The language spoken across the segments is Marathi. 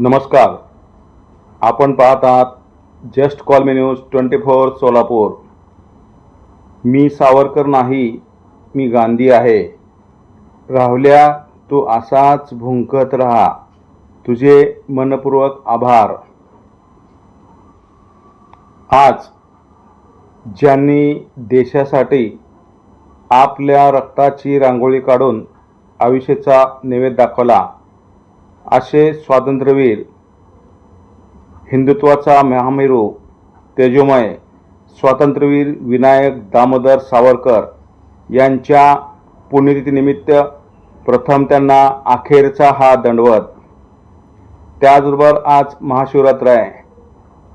नमस्कार. आपण पाहत आहात just call me news twenty four Solapur. मी सावरकर नाही मी गांधी आहे. राहुल्या तू असाच भुंकत राहा. तुझे मनपूर्वक आभार. आज ज्यांनी देशासाठी आपल्या रक्ताची रांगोळी काढून आयुष्याचा नैवेद्य दाखवला असे स्वातंत्र्यवीर हिंदुत्वाचा महामेरू तेजोमय स्वातंत्र्यवीर विनायक दामोदर सावरकर यांच्या पुण्यतिथीनिमित्त प्रथम त्यांना अखेरचा हा दंडवत. त्याचबरोबर आज महाशिवरात्र आहे.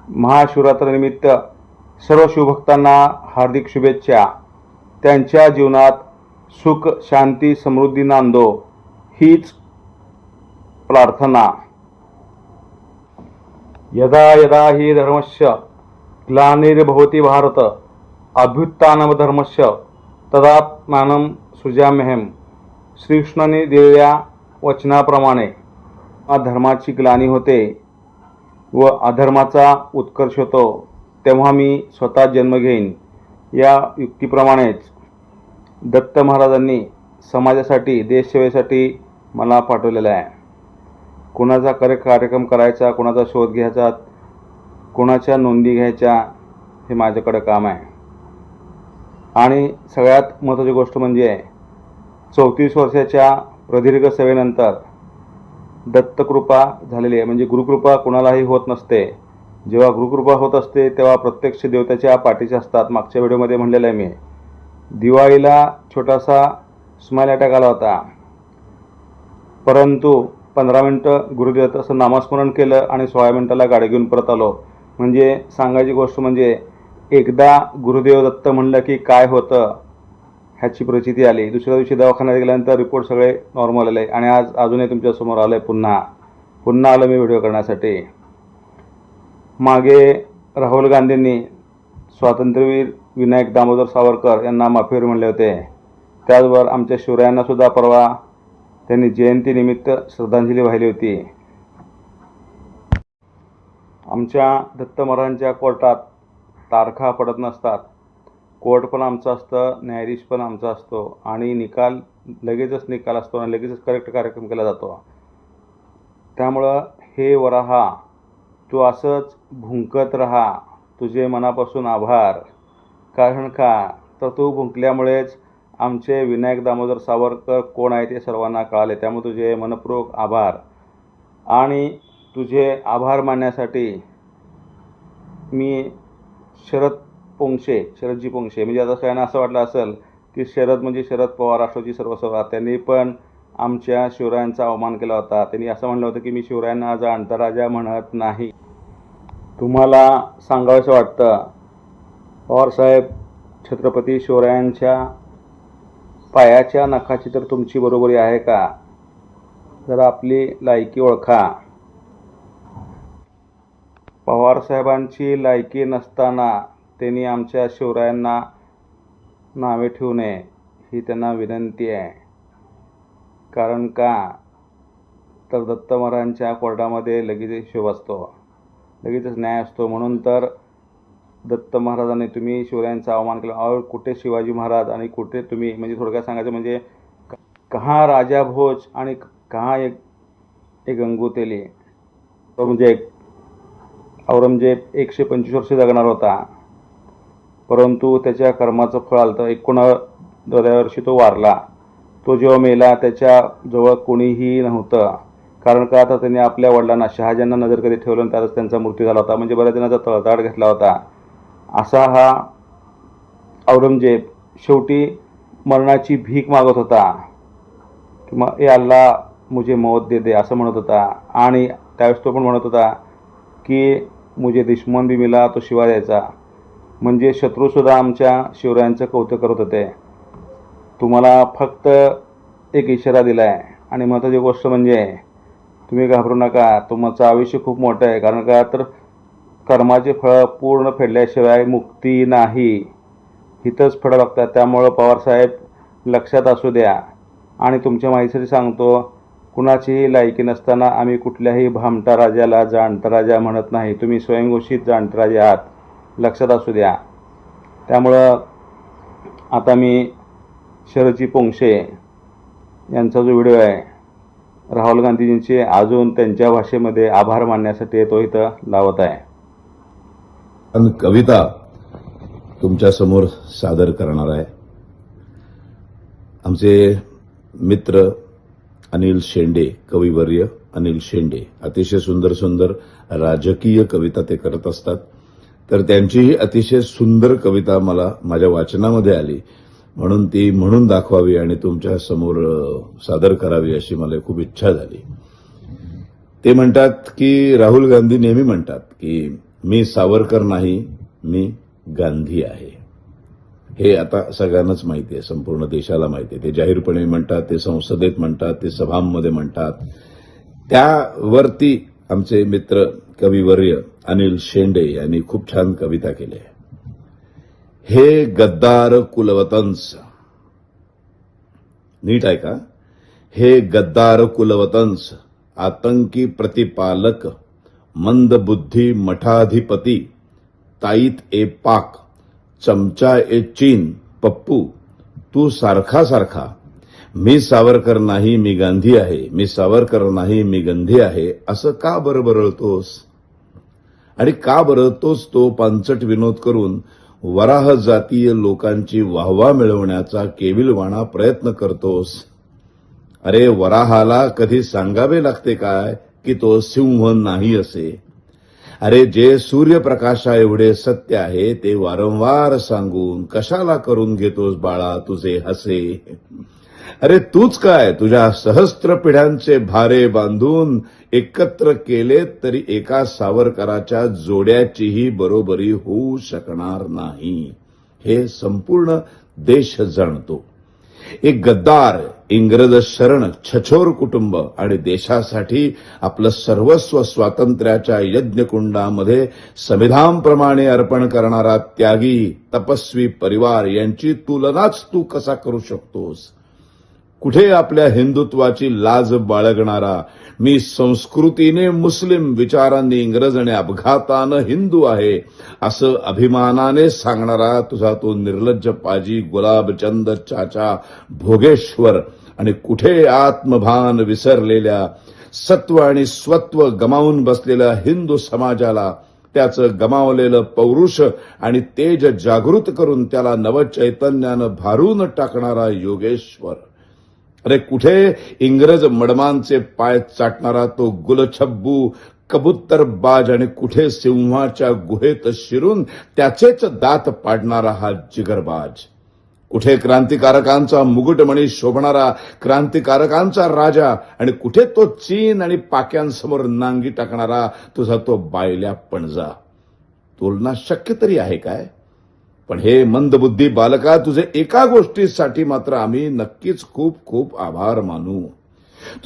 महाशिवरात्रीनिमित्त सर्व शिवभक्तांना हार्दिक शुभेच्छा. त्यांच्या जीवनात सुख शांती समृद्धी नांदो हीच प्रार्थना। यदा यदा हि धर्मस्य ग्लानिर्भवति भारत अभ्युत्थानमधर्मस्य तदात्मानं सृजाम्यहम श्रीकृष्णाने दिलेल्या वचनाप्रमाणे धर्माची ग्लानी होते व अधर्माचा उत्कर्ष होतो तेव्हा मी स्वतः जन्म घेईन. या युक्तीप्रमाणेच दत्त महाराजांनी समाजासाठी देशसेवेसाठी मला पाठवलेलं आहे. कोणाचा करे कार्यक्रम करायचा कोणाचा शोध घ्यायचा कोणाच्या नोंदी घ्यायच्या हे माझ्याकडं काम आहे. आणि सगळ्यात महत्त्वाची गोष्ट म्हणजे चौतीस वर्षाच्या प्रदीर्घ सेवेनंतर दत्तकृपा झालेली आहे. म्हणजे गुरुकृपा कोणालाही होत नसते. जेव्हा गुरुकृपा होत असते तेव्हा प्रत्यक्ष देवताच्या पाठीचे असतात. मागच्या व्हिडिओमध्ये म्हणलेलं आहे मी. दिवाळीला छोटासा स्माईल अटॅक आला होता. परंतु पंधरा मिनटं गुरुदेवाचं असं नामस्मरण केलं आणि सोळा मिनटाला गाडी घेऊन परत आलो. म्हणजे सांगायची गोष्ट म्हणजे एकदा गुरुदेव दत्त म्हणलं की काय होतं ह्याची प्रचिती आली. दुसऱ्या दिवशी दवाखान्यात गेल्यानंतर रिपोर्ट सगळे नॉर्मल आले आणि आज अजूनही तुमच्यासमोर आलं आहे पुन्हा. पुन्हा आलं मी व्हिडिओ करण्यासाठी. मागे राहुल गांधींनी स्वातंत्र्यवीर विनायक दामोदर सावरकर यांना माफीवर म्हणले होते. त्याचबरोबर आमच्या शिवरायांनासुद्धा परवा त्यांनी जयंतीनिमित्त श्रद्धांजली वाहिली होती. आमच्या दत्त महाराजांच्या कोर्टात तारखा पडत नसतात. कोर्ट पण आमचं असतं न्यायाधीश पण आमचा असतो आणि निकाल लगेचच निकाल असतो आणि लगेचच करेक्ट कार्यक्रम केला जातो. त्यामुळं हे वराहा तू असंच भुंकत राहा तुझे मनापासून आभार. कारण का? तर तू भुंकल्यामुळेच आमचे विनायक दामोदर सावरकर कोण आहे ते सर्वांना कळाले. त्यामुळे तुझे मनपूर्वक आभार. आणि तुझे आभार मानण्यासाठी मी शरद पोंक्षे शरदजी पोंक्षे म्हणजे आता सगळ्यांना असं वाटलं असेल की शरद म्हणजे शरद पवार राष्ट्रवादी सर्वस्व त्यांनी पण आमच्या शिवरायांचा अवमान केला होता. त्यांनी असं म्हणलं होतं की मी शिवरायांना आज अंतराजा म्हणत नाही. तुम्हाला सांगावंसं वाटतं पवारसाहेब छत्रपती शिवरायांच्या पायाच्या नखाची तर तुमची बरोबरी आहे का? जरा आपली लायकी ओळखा. पवारसाहेबांची लायकी नसताना त्यांनी आमच्या शिवरायांना नावे ठेवू नये ही त्यांना विनंती आहे. कारण का? तर दत्त महाराजांच्या कोर्टामध्ये लगेच हिशोब असतो. लगेचच न्याय असतो. म्हणून तर दत्त महाराजांनी तुम्ही शिवरायांचा अवमान केला. और कुठे शिवाजी महाराज आणि कुठे तुम्ही? म्हणजे थोडक्यात सांगायचं म्हणजे कहा राजा भोज आणि कहा एक एक गंगोतेली तो म्हणजे एक औरंगजेब एकशे पंचवीस वर्ष जगणार होता. परंतु त्याच्या कर्माचं फळ आलं तर एकोणा वर्षी तो वारला. तो जेव्हा मेला त्याच्याजवळ कोणीही नव्हतं. कारण का? आता त्यांनी आपल्या वडिलांना शहाजांना नजर कधी ठेवलं आणि त्यातच त्यांचा मृत्यू झाला होता. म्हणजे बऱ्याच जणांचा तळताळ घेतला होता. असा हा औरंगजेब शेवटी मरणाची भीक मागत होता. किंवा ए अल्ला मुझे मौत दे दे असं म्हणत होता. आणि त्यावेळेस तो पण म्हणत होता की मुझे दुश्मन बी मिला तो शिवा द्यायचा. म्हणजे शत्रूसुद्धा आमच्या शिवरायांचं कौतुक करत होते. तुम्हाला फक्त एक इशारा दिला आहे आणि महत्त्वाची गोष्ट म्हणजे तुम्ही घाबरू नका. तुमचं आयुष्य खूप मोठं आहे. कारण का? तर कर्माचे फळं पूर्ण फेडल्याशिवाय मुक्ती नाही. इथंच फळं लागतात त्यामुळं पवारसाहेब लक्षात असू द्या. आणि तुमच्या माहितीसाठी सांगतो कुणाचीही लायकी नसताना आम्ही कुठल्याही भामटा राजाला जाणता राजा म्हणत नाही. तुम्ही स्वयंघोषित जाणता राजे आहात. लक्षात असू द्या. त्यामुळं आता मी शरजी पोंक्षे यांचा जो व्हिडिओ आहे राहुल गांधीजींचे अजून त्यांच्या भाषेमध्ये आभार मानण्यासाठी तो इथं लावत आहे. पण कविता तुमच्यासमोर सादर करणार आहे. आमचे मित्र अनिल शेंडे कविवर्य अनिल शेंडे अतिशय सुंदर सुंदर राजकीय कविता ते करत असतात. तर त्यांचीही अतिशय सुंदर कविता मला माझ्या वाचनामध्ये आली. म्हणून ती म्हणून दाखवावी आणि तुमच्यासमोर सादर करावी अशी मला खूप इच्छा झाली. ते म्हणतात की राहुल गांधी नेहमी म्हणतात की मी सावरकर नाही मी गांधी आहे. हे आता सगळ्यांनाच माहिती आहे संपूर्ण देशाला माहिती आहे. ते जाहीरपणे म्हणतात ते संसदेत म्हणतात ते सभांमध्ये म्हणतात. त्यावरती आमचे मित्र कविवर्य अनिल शेंडे यांनी खूप छान कविता केली आहे हे गद्दार कुलवतंस. नीट आहे का हे गद्दार कुलवतंस आतंकी प्रतिपालक मंदबुद्धी मठाधिपती ताईत ए पाक चमचा ए चीन पप्पू तू सारखा सारखा. मी सावरकर नाही मी गांधी आहे. मी सावरकर नाही मी गंधी आहे. असं का बरं बरळतोस? आणि का बरं तो पांचट विनोद करून वराह जातीय लोकांची वाहवा मिळवण्याचा केविलवाणा प्रयत्न करतोस? अरे वराहाला कधी सांगावे लागते काय? की तो सिंह नाही असे. अरे जे सूर्यप्रकाशा एवढे सत्य आहे ते वारंवार सांगून कशाला करून घेतोस बाळा तुझे हसे? अरे तूच काय तुझ्या सहस्त्र पिढ्यांचे भारे बांधून एकत्र केले तरी एका सावरकराच्या जोड्याचीही बरोबरी होऊ शकणार नाही. हे संपूर्ण देश जाणतो. एक गद्दार इंग्रज शरण छछोर कुटुंब आणि देशासाठी आपलं सर्वस्व स्वातंत्र्याच्या यज्ञकुंडामध्ये संविधानप्रमाणे अर्पण करणारा त्यागी तपस्वी परिवार यांची तुलनाच तू कसा करू शकतोस? कुठे आपल्या हिंदुत्वाची लाज बाळगणारा मी संस्कृतीने मुस्लिम विचारांनी इंग्रज आणि अपघातानं हिंदू आहे असं अभिमानाने सांगणारा तुझा तो निर्लज्ज पाजी गुलाबचंद चाचा भोगेश्वर आणि कुठे आत्मभान विसरलेल्या सत्व आणि स्वत्व गमावून बसलेल्या हिंदू समाजाला त्याचं गमावलेलं पौरुष आणि तेज जागृत करून त्याला नवचैतन्यानं भारून टाकणारा योगेश्वर. अरे कुठे इंग्रज मडमांचे पाय चाटणारा तो गुलछब्बू कबुत्तरबाज आणि कुठे सिंहाच्या गुहेत शिरून त्याचेच दात पाडणारा हा जिगरबाज. कुठे क्रांतिकारकांचा मुकुटमणी शोभणारा क्रांतिकारकांचा राजा आणि कुठे तो चीन आणि पाक्यांसमोर नांगी टाकणारा तुझा तो बायल्या पणजा. तुलना शक्य तरी आहे काय? पण हे मंदबुद्धी बालका तुझे एका गोष्टीसाठी मात्र आम्ही नक्कीच खूप खूप आभार मानू.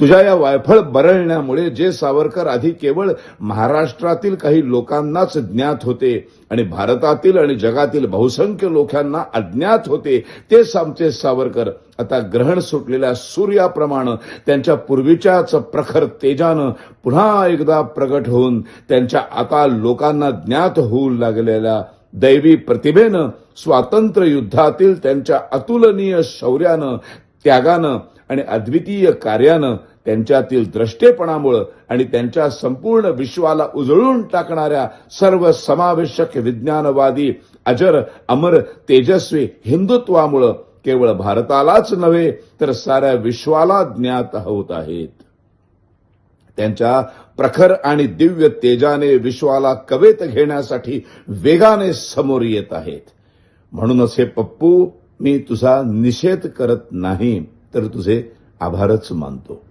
तुझ्या या वायफळ बरळण्यामुळे जे सावरकर आधी केवळ महाराष्ट्रातील काही लोकांनाच ज्ञात होते आणि भारतातील आणि जगातील बहुसंख्य लोकांना अज्ञात होते तेच आमचे सावरकर. आता ग्रहण सुटलेल्या सूर्याप्रमाणे त्यांच्या पूर्वीच्याच प्रखर तेजानं पुन्हा एकदा प्रगट होऊन त्यांच्या आता लोकांना ज्ञात होऊ लागलेल्या दैवी प्रतिभेनं स्वातंत्र्य युद्धातील त्यांच्या अतुलनीय शौर्यानं त्यागानं आणि अद्वितीय कार्यानं त्यांच्यातील द्रष्टेपणामुळं आणि त्यांच्या संपूर्ण विश्वाला उजळून टाकणाऱ्या सर्व समावेशक विज्ञानवादी अजर अमर तेजस्वी हिंदुत्वामुळं केवळ भारतालाच नव्हे तर साऱ्या विश्वाला ज्ञात होत आहेत. त्यांच्या प्रखर आणि दिव्य तेजाने विश्वाला कवेत घेण्यासाठी वेगाने समोर येत आहेत. म्हणूनच हे पप्पू मी तुझा निषेध करत नाही. तर तुझे आभारच मानतो.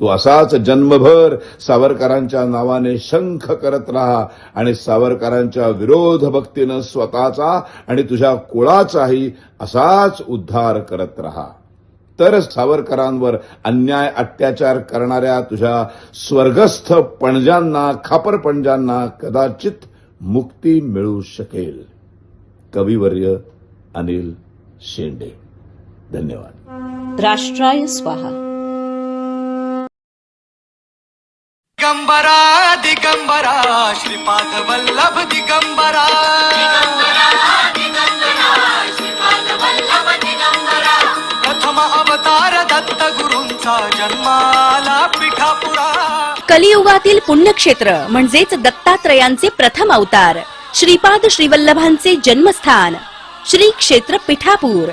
तू असाच जन्मभर सावरकरांच्या नावाने शंख करत राहा आणि सावरकरांच्या विरोध भक्तीनं स्वतःचा आणि तुझ्या कुळाचाही असाच उद्धार करत राहा. तर सावरकरांवर अन्याय अत्याचार करणाऱ्या तुझ्या स्वर्गस्थ पणजांना खापरपणजांना कदाचित मुक्ती मिळू शकेल. कविवर्य अनिल शेंडे. धन्यवाद. राष्ट्राय स्वाहा। दिगंबरा दिगंबरा श्रीपाद वल्लभ दिगंबरा। प्रथम अवतार दत्त गुरूंचा जन्माला पिठापुरा। कलियुगातील पुण्यक्षेत्र म्हणजेच दत्तात्रयांचे प्रथम अवतार श्रीपाद श्रीवल्लभांचे जन्मस्थान श्री क्षेत्र पिठापूर।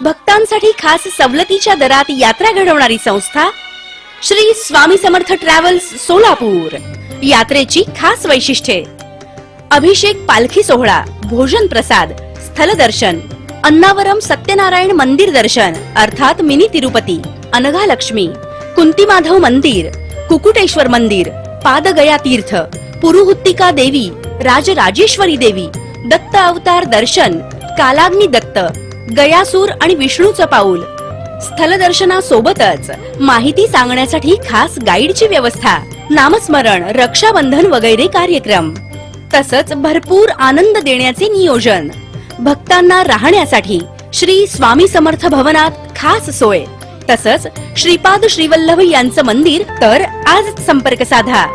भक्तांसाठी खास सवलतीच्या दरात यात्रा घडवणारी संस्था श्री स्वामी समर्थ ट्रॅव्हल्स सोलापूर. यात्रेची खास वैशिष्ट्ये. अभिषेक पालखी सोहळा भोजन प्रसाद स्थलदर्शन अन्नावरम सत्यनारायण मंदिर दर्शन अर्थात मिनी तिरुपती अनघा लक्ष्मी कुंती माधव मंदिर कुकुटेश्वर मंदिर पादगया तीर्थ पुरुहुत्तिका देवी राजराजेश्वरी देवी दत्त अवतार दर्शन कालाग्नी दत्त गयासूर आणि विष्णूचं पाऊल. स्थलदर्शनासोबतच माहिती सांगण्यासाठी खास गाईडची व्यवस्था नामस्मरण रक्षाबंधन वगैरे कार्यक्रम. तसंच भरपूर आनंद देण्याचे नियोजन. भक्तांना राहण्यासाठी श्री स्वामी समर्थ भवनात खास सोय. तसंच श्रीपाद श्रीवल्लभ यांचं मंदिर तर आज संपर्क साधा.